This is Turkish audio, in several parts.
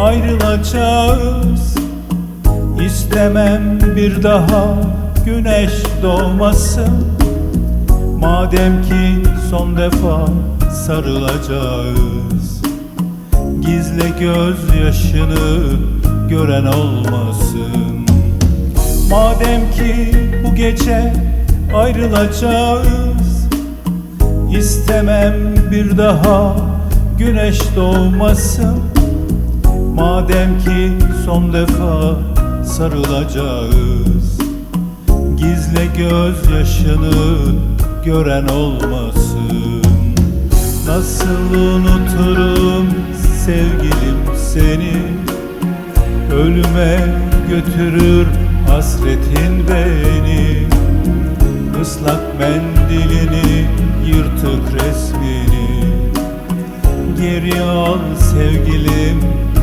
ayrılacağız. İstemem bir daha güneş doğmasın. Madem ki son defa sarılacağız Gizle gözyaşını gören olmasın. Madem ki bu gece ayrılacağız İstemem bir daha güneş doğmasın Madem ki son defa sarılacağız Gizle gözyaşını gören olmasın. Nasıl unuturum sevgilim seni Ölüme götürür hasretin beni. Islak mendilini yırtık resmini Geri al sevgilim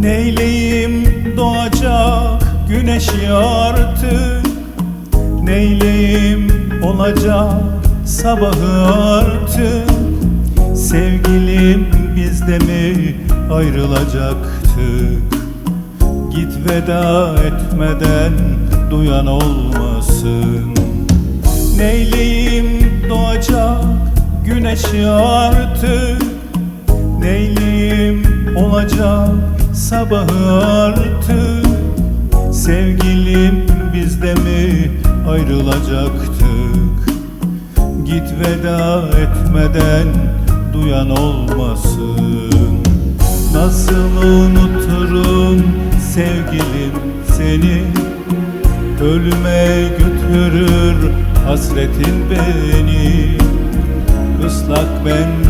Neyleyim doğacak güneşi artık? Neyleyim olacak sabahı artık? Sevgilim bizde mi ayrılacaktık Git veda etmeden duyan olmasın. Neyleyim doğacak güneşi artık? Neyleyim olacak sabahı artık. Sevgilim bizde mi ayrılacaktık? Git veda etmeden duyan olmasın. Nasıl unuturum sevgilim seni? Ölüme götürür hasretin beni. Islak mendilini